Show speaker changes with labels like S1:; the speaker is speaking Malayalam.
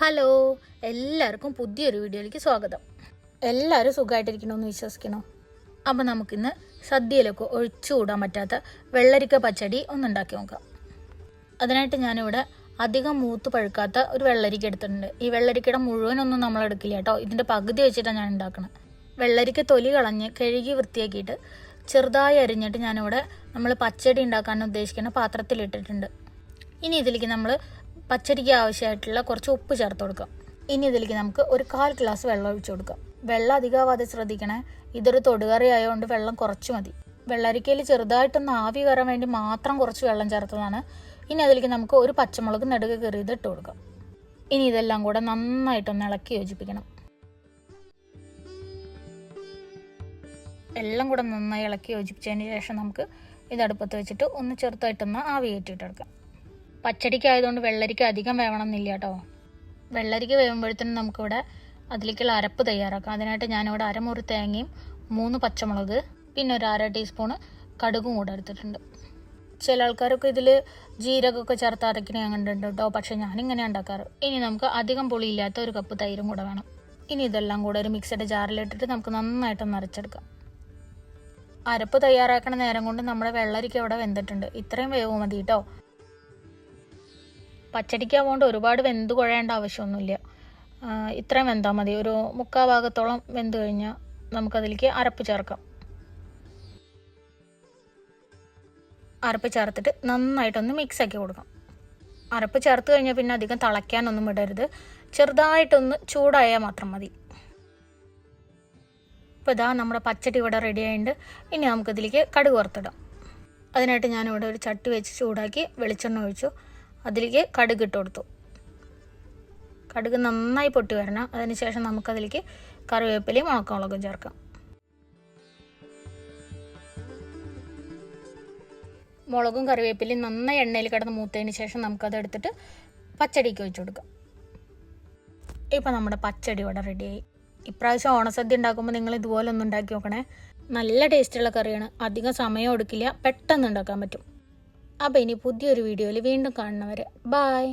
S1: ഹലോ എല്ലാവർക്കും പുതിയൊരു വീഡിയോയിലേക്ക് സ്വാഗതം. എല്ലാവരും സുഖമായിട്ടിരിക്കണമെന്ന് വിശ്വസിക്കണോ? അപ്പോൾ നമുക്കിന്ന് സദ്യയിലൊക്കെ ഒഴിച്ചുകൂടാൻ പറ്റാത്ത വെള്ളരിക്ക പച്ചടി ഒന്നുണ്ടാക്കി നോക്കാം. അതിനായിട്ട് ഞാനിവിടെ അധികം മൂത്ത് പഴുക്കാത്ത ഒരു വെള്ളരിക്ക എടുത്തിട്ടുണ്ട്. ഈ വെള്ളരിക്കയുടെ മുഴുവനൊന്നും നമ്മൾ എടുക്കില്ല കേട്ടോ. ഇതിന്റെ പകുതി വെച്ചിട്ടാണ് ഞാൻ ഉണ്ടാക്കുന്നത് വെള്ളരിക്ക തൊലി കളഞ്ഞ് കഴുകി വൃത്തിയാക്കിയിട്ട് ചെറുതായി അരിഞ്ഞിട്ട് ഞാനിവിടെ നമ്മൾ പച്ചടി ഉണ്ടാക്കാൻ ഉദ്ദേശിക്കുന്ന പാത്രത്തിലിട്ടിട്ടുണ്ട്. ഇനി ഇതിലേക്ക് നമ്മൾ പച്ചടിക്ക് ആവശ്യമായിട്ടുള്ള കുറച്ച് ഉപ്പ് ചേർത്ത് കൊടുക്കാം. ഇനി ഇതിലേക്ക് നമുക്ക് ഒരു കാൽ ഗ്ലാസ് വെള്ളം ഒഴിച്ചു കൊടുക്കാം. വെള്ളം അധികമാവാതെ ശ്രദ്ധിക്കണേ. ഇതൊരു തൊടുകറി ആയതുകൊണ്ട് വെള്ളം കുറച്ച് മതി. വെള്ളരിക്കയിൽ ചെറുതായിട്ടൊന്ന് ആവി കയറാൻ വേണ്ടി മാത്രം കുറച്ച് വെള്ളം ചേർത്തതാണ്. ഇനി അതിലേക്ക് നമുക്ക് ഒരു പച്ചമുളക് നെടുക കയറിയത് ഇട്ട് കൊടുക്കാം. ഇനി ഇതെല്ലാം കൂടെ നന്നായിട്ടൊന്ന് ഇളക്കി യോജിപ്പിക്കണം. എല്ലാം കൂടെ നന്നായി ഇളക്കി യോജിപ്പിച്ചതിന് ശേഷം നമുക്ക് ഇത് അടുപ്പത്ത് വെച്ചിട്ട് ഒന്ന് ചെറുതായിട്ടൊന്ന് ആവി കയറ്റിയിട്ടെടുക്കാം പച്ചടിക്കായതുകൊണ്ട് വെള്ളരിക്ക അധികം വേവണമെന്നില്ല കേട്ടോ. വെള്ളരിക്ക വേവുമ്പോഴത്തേനും നമുക്കിവിടെ അതിലേക്കുള്ള അരപ്പ് തയ്യാറാക്കാം. അതിനായിട്ട് ഞാനിവിടെ അരമുറി തേങ്ങയും മൂന്ന് പച്ചമുളക് പിന്നെ ഒരു അര ടീസ്പൂണ് കടുകും കൂടെ എടുത്തിട്ടുണ്ട്. ചില ആൾക്കാരൊക്കെ ഇതിൽ ജീരകമൊക്കെ ചേർത്ത് അരക്കിനെ കണ്ടിട്ടുണ്ട് കേട്ടോ. പക്ഷേ ഞാനിങ്ങനെ ഉണ്ടാക്കാറ്. ഇനി നമുക്ക് അധികം പുളിയില്ലാത്ത ഒരു കപ്പ് തൈരും കൂടെ വേണം. ഇനി ഇതെല്ലാം കൂടെ ഒരു മിക്സഡ് ജാറിലിട്ടിട്ട് നമുക്ക് നന്നായിട്ട് അരച്ചെടുക്കാം. അരപ്പ് തയ്യാറാക്കണ നേരം കൊണ്ട് നമ്മുടെ വെള്ളരിക്ക ഇവിടെ വെന്തിട്ടുണ്ട്. ഇത്രയും വേവ് മതി കേട്ടോ. പച്ചടിക്കാവുകൊണ്ട് ഒരുപാട് വെന്ത് കുഴയേണ്ട ആവശ്യമൊന്നുമില്ല. ഇത്രയും വെന്താൽ മതി. ഒരു മുക്കാ ഭാഗത്തോളം വെന്ത് കഴിഞ്ഞാൽ നമുക്കതിലേക്ക് അരപ്പ് ചേർക്കാം. അരപ്പ് ചേർത്തിട്ട് നന്നായിട്ടൊന്ന് മിക്സ് ആക്കി കൊടുക്കാം. അരപ്പ് ചേർത്ത് കഴിഞ്ഞാൽ പിന്നെ അധികം തിളയ്ക്കാനൊന്നും വിടരുത്. ചെറുതായിട്ടൊന്ന് ചൂടായാൽ മാത്രം മതി. ഇപ്പോൾ ഇതാ നമ്മുടെ പച്ചടി ഇവിടെ റെഡി ആയിട്ടുണ്ട്. ഇനി നമുക്കിതിലേക്ക് കടുക് വറുത്തിടാം. അതിനായിട്ട് ഞാനിവിടെ ഒരു ചട്ടി വെച്ച് ചൂടാക്കി വെളിച്ചെണ്ണ ഒഴിച്ചു. അതിലേക്ക് കടുക് ഇട്ട് കൊടുത്തു. കടുക് നന്നായി പൊട്ടി വരണം. അതിനുശേഷം നമുക്കതിലേക്ക് കറിവേപ്പിലയും ഉണക്കമുളകും ചേർക്കാം. മുളകും കറിവേപ്പിലയും നന്നായി എണ്ണയിൽ കിടന്ന് മൂത്തതിന് ശേഷം നമുക്കത് എടുത്തിട്ട് പച്ചടിക്ക് വെച്ച് കൊടുക്കാം. ഇപ്പം നമ്മുടെ പച്ചടി ഇവിടെ റെഡിയായി. ഇപ്രാവശ്യം ഓണസദ്യ ഉണ്ടാക്കുമ്പോൾ നിങ്ങൾ ഇതുപോലെ ഒന്ന് ഉണ്ടാക്കി നോക്കണേ. നല്ല ടേസ്റ്റുള്ള കറിയാണ്. അധികം സമയം എടുക്കില്ല. പെട്ടെന്ന് ഉണ്ടാക്കാൻ പറ്റും. അപ്പോൾ ഇനി പുതിയൊരു വീഡിയോയിൽ വീണ്ടും കാണുന്നവരെ. ബായ്